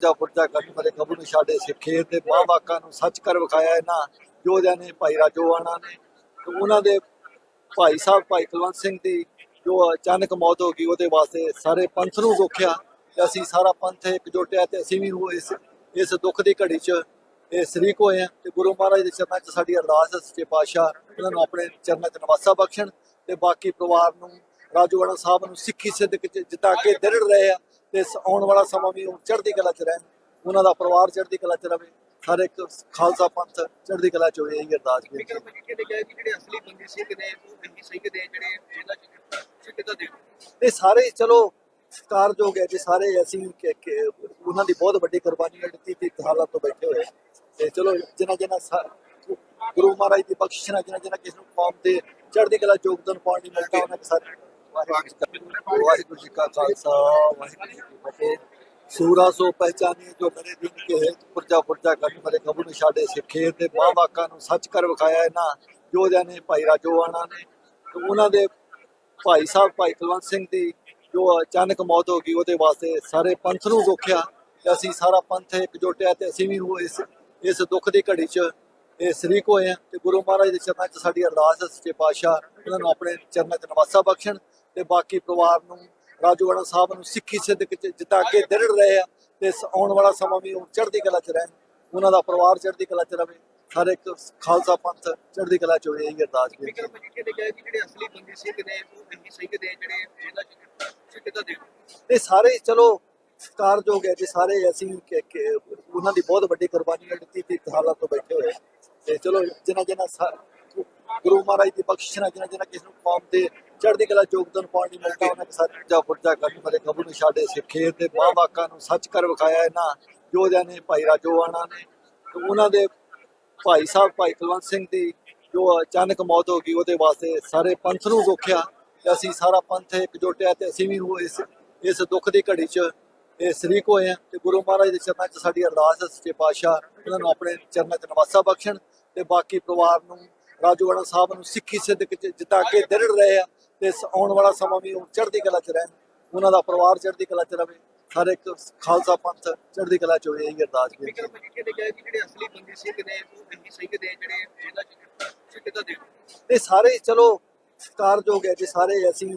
ਜਾ ਪੁਰਜਾ ਕਰਨ ਵਾਲੇ ਕਬੂ ਨੂੰ ਛਾੜੇ ਸਿੱਖੇ ਤੇ ਬਾਹ ਨੂੰ ਸੱਚ ਕਰ ਵਿਖਾਇਆ ਇਹਨਾਂ ਯੋਧਿਆਂ ਨੇ, ਭਾਈ ਰਾਜੋਆਣਾ ਨੇ ਉਹਨਾਂ ਦੇ ਭਾਈ ਸਾਹਿਬ, ਭਾਈ ਕੁਲਵੰਤ ਸਿੰਘ ਦੀ ਜੋ ਅਚਾਨਕ ਮੌਤ ਹੋ ਗਈ ਉਹਦੇ ਵਾਸਤੇ ਸਾਰੇ ਪੰਥ ਨੂੰ ਦੁੱਖਿਆ ਤੇ ਅਸੀਂ ਸਾਰਾ ਪੰਥ ਇਕਜੁੱਟਿਆ ਤੇ ਅਸੀਂ ਵੀ ਉਹ ਇਸ ਇਸ ਦੁੱਖ ਦੀ ਘੜੀ 'ਚ ਇਹ ਸ਼ਰੀਕ ਹੋਏ ਆ ਤੇ ਗੁਰੂ ਮਹਾਰਾਜ ਦੇ ਚਰਨਾਂ 'ਚ ਸਾਡੀ ਅਰਦਾਸ ਹੈ, ਸੱਚੇ ਪਾਤਸ਼ਾਹ ਉਹਨਾਂ ਨੂੰ ਆਪਣੇ ਚਰਨਾਂ 'ਚ ਨਵਾਸਾ ਬਖਸ਼ਣ ਤੇ ਬਾਕੀ ਪਰਿਵਾਰ ਨੂੰ ਰਾਜੋਆਣਾ ਸਾਹਿਬ ਨੂੰ ਸਿੱਖੀ ਸਿੱਧਕ 'ਚ ਜਿੱਦਾਂ ਅੱਗੇ ਦ੍ਰਿੜ ਰਹੇ ਆ। ਤੇ ਆਉਣ ਵਾਲਾ ਸਮਾਂ ਵੀ ਉਹ ਚੜ੍ਹਦੀ ਕਲਾ 'ਚ ਰਹਿਣ। ਉਹਨਾਂ ਦਾ ਪਰਿਵਾਰ ਚੜ੍ਹਦੀ ਕਲਾ 'ਚ ਰਵੇ। ਹਰ ਇੱਕ ਖਾਲਸਾ ਪੰਥ ਚੜ੍ਹਦੀ ਕਲਾ 'ਚ ਹੋਵੇ ਇਹ ਅਰਦਾਸ ਵੀ ਵਿਕਰਮ ਮਜੀਠੀਆ ਨੇ ਕਿਹਾ ਕਿ ਜਿਹੜੇ ਅਸਲੀ ਬੰਦੀ ਸਿੰਘ ਨੇ ਉਹ ਨਹੀਂ ਸਿੰਘ ਦੇ ਜਿਹੜੇ ਇਹਨਾਂ ਚ ਸਿੱਧਾ ਦੇ ਇਹ ਸਾਰੇ ਚਲੋ ਸਤਿਕਾਰਯੋਗ ਹੈ ਜੀ ਸਾਰੇ ਅਸੀਂ ਉਹਨਾਂ ਦੀ ਬਹੁਤ ਵੱਡੀ ਕੁਰਬਾਨੀ ਦਿੱਤੀ ਤੇ ਹਾਲਾਂ ਤੋਂ ਬੈਠੇ ਹੋਏ। ਤੇ ਚਲੋ ਜਿਨ੍ਹਾਂ ਜਿਨ੍ਹਾਂ ਗੁਰੂ ਮਹਾਰਾਜ ਦੀ ਬਖਸ਼ਿਸ਼ ਨਾਲ ਜਿਨ੍ਹਾਂ ਜਿਨ੍ਹਾਂ ਕਿਸ ਨੂੰ ਕੌਮ ਤੇ ਚੜ੍ਹਦੀ ਕਲਾ ਯੋਗਦਾਨ ਪਾਉਣ ਦੀ ਮਿਲਦਾ ਉਹਨਾਂ ਦੇ ਸਾਰੇ ਵਾਹਿਗੁਰੂ ਜੀ ਕਾ ਖਾਲਸਾ, ਵਾਹਿਗੁਰੂ ਜੀ ਕੀ ਫਤਿਹ। ਸੂਰਾ ਸੋ ਪਹਿਚਾਨੀ ਜੋ ਮੇਰੇ ਦਿਨ ਕੇ ਹੈ ਪੁਰਜਾ ਪੁਰਜਾ ਕਰਨ ਵਾਲੇ ਕਬੂ ਨੂੰ ਛਾੜੇ ਸਿੱਖੇ ਤੇ ਬਾਹ ਨੂੰ ਸੱਚ ਕਰ ਵਿਖਾਇਆ ਇਹਨਾਂ ਯੋਧਿਆਂ ਨੇ, ਭਾਈ ਰਾਜੋਆਣਾ ਨੇ ਤੇ ਉਹਨਾਂ ਦੇ ਭਾਈ ਸਾਹਿਬ, ਭਾਈ ਕੁਲਵੰਤ ਸਿੰਘ ਦੀ ਜੋ ਅਚਾਨਕ ਮੌਤ ਹੋ ਗਈ, ਉਹਦੇ ਵਾਸਤੇ ਸਾਰੇ ਪੰਥ ਨੂੰ ਦੁੱਖਿਆ ਤੇ ਅਸੀਂ ਸਾਰਾ ਪੰਥ ਇਕਜੁੱਟਿਆ ਤੇ ਅਸੀਂ ਵੀ ਇਸ ਇਸ ਦੁੱਖ ਦੀ ਘੜੀ 'ਚ ਇਹ ਸ਼ਰੀਕ ਹੋਏ ਆ ਤੇ ਗੁਰੂ ਮਹਾਰਾਜ ਦੇ ਚਰਨਾਂ 'ਚ ਸਾਡੀ ਅਰਦਾਸ ਹੈ, ਸੱਚੇ ਪਾਤਸ਼ਾਹ, ਉਹਨਾਂ ਨੂੰ ਆਪਣੇ ਚਰਨਾਂ 'ਚ ਨਵਾਸਾ ਬਖਸ਼ਣ ਤੇ ਬਾਕੀ ਪਰਿਵਾਰ ਨੂੰ ਰਾਜੋਆਣਾ ਸਾਹਿਬ ਨੂੰ ਸਿੱਖੀ ਸਿੱਧਕ ਜਿੱਦਾਂ ਅੱਗੇ ਦ੍ਰਿੜ ਰਹੇ ਆ ਤੇ ਆਉਣ ਵਾਲਾ ਸਮਾਂ ਵੀ ਚੜ੍ਹਦੀ ਕਲਾ 'ਚ ਰਹਿਣ। ਉਹਨਾਂ ਦਾ ਪਰਿਵਾਰ ਚੜ੍ਹਦੀ ਕਲਾ 'ਚ ਰਵੇ ਹਰ ਇੱਕ ਖਾਲਸਾ ਪੰਥ ਚੜ੍ਹਦੀ ਕਲਾ 'ਚ ਹੋਵੇ ਇਹ ਅਰਦਾਸ ਵੀ ਕਿ ਜਿਹੜੇ ਅਸਲੀ ਬੰਦੀ ਸਿੰਘ ਨੇ ਉਹ ਨਹੀਂ ਸਿੰਘ ਦੇ ਜਿਹੜੇ ਇਹਨਾਂ ਚ ਦੇ ਸਾਰੇ ਚਲੋ ਸਤਿਕਾਰਯੋਗ ਹੈ ਜੀ ਸਾਰੇ ਅਸੀਂ ਕਿ- ਕਿ ਉਹਨਾਂ ਦੀ ਬਹੁਤ ਵੱਡੀ ਕੁਰਬਾਨੀ ਦਿੱਤੀ ਤੇ ਹਾਲਾਂ ਤੋਂ ਬੈਠੇ ਹੋਏ। ਤੇ ਚਲੋ ਜਿਨ੍ਹਾਂ ਜਿਨ੍ਹਾਂ ਗੁਰੂ ਮਹਾਰਾਜ ਦੀ ਬਖਸ਼ਿਸ਼ ਨਾਲ ਜਿਨ੍ਹਾਂ ਜਿਨ੍ਹਾਂ ਕਿਸ ਨੂੰ ਕੌਮ ਤੇ ਚੜ੍ਹਦੀ ਕਲਾ ਯੋਗਦਾਨ ਪਾਉਣ ਦੀ ਮਿਲਦਾ ਉਹਨਾਂ ਦੇ ਸਾਰੇ ਜਾ ਪੁਰਜਾ ਕਰਨ ਵਾਲੇ ਕਬੂ ਨੂੰ ਛਾੜੇ ਸਿੱਖੇ ਤੇ ਬਾਹ ਨੂੰ ਸੱਚ ਕਰ ਵਿਖਾਇਆ ਇਹਨਾਂ ਯੋਧਿਆਂ ਨੇ, ਭਾਈ ਰਾਜੋਆਣਾ ਨੇ ਉਹਨਾਂ ਦੇ ਭਾਈ ਸਾਹਿਬ, ਭਾਈ ਕੁਲਵੰਤ ਸਿੰਘ ਦੀ ਜੋ ਅਚਾਨਕ ਮੌਤ ਹੋ ਗਈ ਉਹਦੇ ਵਾਸਤੇ ਸਾਰੇ ਪੰਥ ਨੂੰ ਦੁੱਖਿਆ ਤੇ ਅਸੀਂ ਸਾਰਾ ਪੰਥ ਇਕਜੁੱਟਿਆ ਤੇ ਅਸੀਂ ਵੀ ਉਹ ਇਸ ਇਸ ਦੁੱਖ ਦੀ ਘੜੀ 'ਚ ਇਹ ਸ਼ਰੀਕ ਹੋਏ ਆ ਤੇ ਗੁਰੂ ਮਹਾਰਾਜ ਦੇ ਚਰਨਾਂ 'ਚ ਸਾਡੀ ਅਰਦਾਸ ਹੈ ਸੱਚੇ ਪਾਤਸ਼ਾਹ ਉਹਨਾਂ ਨੂੰ ਆਪਣੇ ਚਰਨਾਂ 'ਚ ਨਵਾਸਾ ਬਖਸ਼ਣ ਤੇ ਬਾਕੀ ਪਰਿਵਾਰ ਨੂੰ ਰਾਜੋਆਣਾ ਸਾਹਿਬ ਨੂੰ ਸਿੱਖੀ ਸਿੱਧਕ 'ਚ ਜਿੱਦਾਂ ਅੱਗੇ ਦ੍ਰਿੜ ਰਹੇ ਆ ਤੇ ਆਉਣ ਵਾਲਾ ਸਮਾਂ ਵੀ ਚੜ੍ਹਦੀ ਕਲਾ 'ਚ ਰਹਿਣ। ਉਹਨਾਂ ਦਾ ਪਰਿਵਾਰ ਚੜ੍ਹਦੀ ਕਲਾ 'ਚ ਰਵੇ। ਹਰ ਇੱਕ ਖਾਲਸਾ ਪੰਥ ਚੜ੍ਹਦੀ ਕਲਾ 'ਚ ਹੋਵੇ ਇਹ ਅਰਦਾਸ ਸਿੱਧਾ ਦੇ ਇਹ ਸਾਰੇ ਚਲੋ ਸਤਿਕਾਰਯੋਗ ਹੈ ਜੀ ਸਾਰੇ ਅਸੀਂ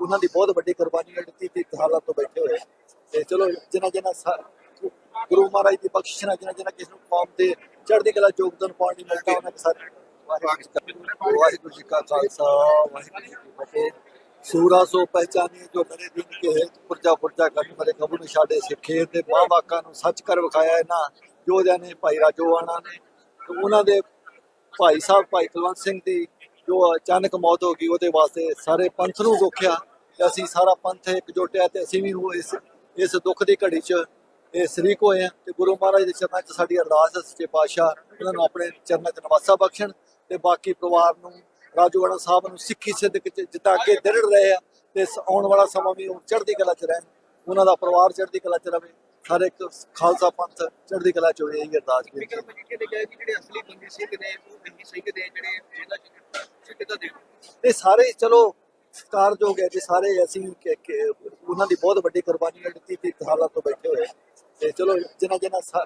ਉਹਨਾਂ ਦੀ ਬਹੁਤ ਵੱਡੀ ਕੁਰਬਾਨੀ ਹੈ ਦਿੱਤੀ ਤੇ ਹਾਲਾਂ ਤੋਂ ਬੈਠੇ ਹੋਏ। ਤੇ ਚਲੋ ਜਿਨ੍ਹਾਂ ਜਿਨ੍ਹਾਂ ਗੁਰੂ ਮਹਾਰਾਜ ਦੀ ਬਖਸ਼ਿਸ਼ ਨਾਲ ਜਿਨ੍ਹਾਂ ਜਿਨ੍ਹਾਂ ਕਿਸ ਨੂੰ ਕੌਮ ਤੇ ਚੜ੍ਹਦੀ ਕਲਾ ਯੋਗਦਾਨ ਪਾਉਣ ਦੀ ਮਿਲਦਾ ਉਹਨਾਂ ਦੇ ਸਾਰੇ ਵਾਹਿਗੁਰੂ ਜੀ ਕਾ ਖਾਲਸਾ, ਵਾਹਿਗੁਰੂ ਜੀ ਕੀ ਫਤਿਹ। ਸੂਰਾ ਸੋ ਪਹਿਚਾਨੀ ਜੋ ਮੇਰੇ ਦਿਨ ਕੇ ਹੈ ਪੁਰਜਾ ਪੁਰਜਾ ਕਰਨ ਵਾਲੇ ਕਬੂ ਨੂੰ ਛਾੜੇ ਸਿੱਖੇ ਤੇ ਬਾਹ ਵਾਕਾਂ ਨੂੰ ਸੱਚ ਕਰ ਵਿਖਾਇਆ ਇਹਨਾਂ ਯੋਧਿਆਂ ਨੇ ਭਾਈ ਰਾਜੋਆਣਾ ਨੇ। ਤੇ ਉਹਨਾਂ ਦੇ ਭਾਈ ਸਾਹਿਬ, ਭਾਈ ਕੁਲਵੰਤ ਸਿੰਘ ਦੀ ਜੋ ਅਚਾਨਕ ਮੌਤ ਹੋ ਗਈ, ਉਹਦੇ ਵਾਸਤੇ ਸਾਰੇ ਪੰਥ ਨੂੰ ਦੁੱਖਿਆ ਤੇ ਅਸੀਂ ਸਾਰਾ ਪੰਥ ਇਕਜੁੱਟਿਆ ਤੇ ਅਸੀਂ ਵੀ ਉਹ ਇਸ ਇਸ ਦੁੱਖ ਦੀ ਘੜੀ 'ਚ ਇਹ ਸ਼ਰੀਕ ਹੋਏ ਆ ਤੇ ਗੁਰੂ ਮਹਾਰਾਜ ਦੇ ਚਰਨਾਂ 'ਚ ਸਾਡੀ ਅਰਦਾਸ ਹੈ, ਸੱਚੇ ਪਾਤਸ਼ਾਹ, ਉਹਨਾਂ ਨੂੰ ਆਪਣੇ ਚਰਨਾਂ 'ਚ ਨਵਾਸਾ ਬਖਸ਼ਣ। ਤੇ ਬਾਕੀ ਪਰਿਵਾਰ ਨੂੰ ਰਾਜੋਆਣਾ ਸਾਹਿਬ ਨੂੰ ਸਿੱਖੀ ਸਿੱਧਕ ਜਿੱਦਾਂ ਅੱਗੇ ਦ੍ਰਿੜ ਰਹੇ ਆ ਤੇ ਆਉਣ ਵਾਲਾ ਸਮਾਂ ਵੀ ਚੜ੍ਹਦੀ ਕਲਾ 'ਚ ਰਹਿਣ ਉਹਨਾਂ ਦਾ ਪਰਿਵਾਰ ਚੜ੍ਹਦੀ ਕਲਾ 'ਚ ਰਵੇ ਹਰ ਇੱਕ ਖਾਲਸਾ ਪੰਥ ਚੜ੍ਹਦੀ ਕਲਾ 'ਚ ਹੋਵੇ ਇਹ ਅਰਦਾਸ ਵੀ ਵਿਕਰਮ ਮਜੀਠੀਆ ਨੇ ਕਿਹਾ ਕਿ ਜਿਹੜੇ ਅਸਲੀ ਬੰਦੀ ਸਿੰਘ ਨੇ ਉਹ ਨਹੀਂ ਸਿੰਘ ਦੇ ਜਿਹੜੇ ਇਹਨਾਂ ਦੇ ਸਾਰੇ ਚਲੋ ਸਤਿਕਾਰਯੋਗ ਹੈ ਜੀ ਸਾਰੇ ਅਸੀਂ ਉਹਨਾਂ ਦੀ ਬਹੁਤ ਵੱਡੀ ਕੁਰਬਾਨੀ ਦਿੱਤੀ ਤੇ ਹਾਲਾਂ ਤੋਂ ਬੈਠੇ ਹੋਏ। ਤੇ ਚਲੋ ਜਿਨ੍ਹਾਂ ਜਿਨ੍ਹਾਂ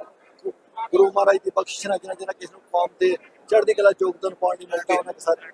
ਗੁਰੂ ਮਹਾਰਾਜ ਦੀ ਬਖਸ਼ਿਸ਼ ਨਾਲ ਜਿਨ੍ਹਾਂ ਜਿਨ੍ਹਾਂ ਕਿਸ ਨੂੰ ਕੌਮ ਤੇ ਚੜ੍ਹਦੀ ਕਲਾ ਯੋਗਦਾਨ ਪਾਉਣ ਦੀ ਮਿਲਦਾ ਉਹਨਾਂ ਦੇ ਸਾਰੇ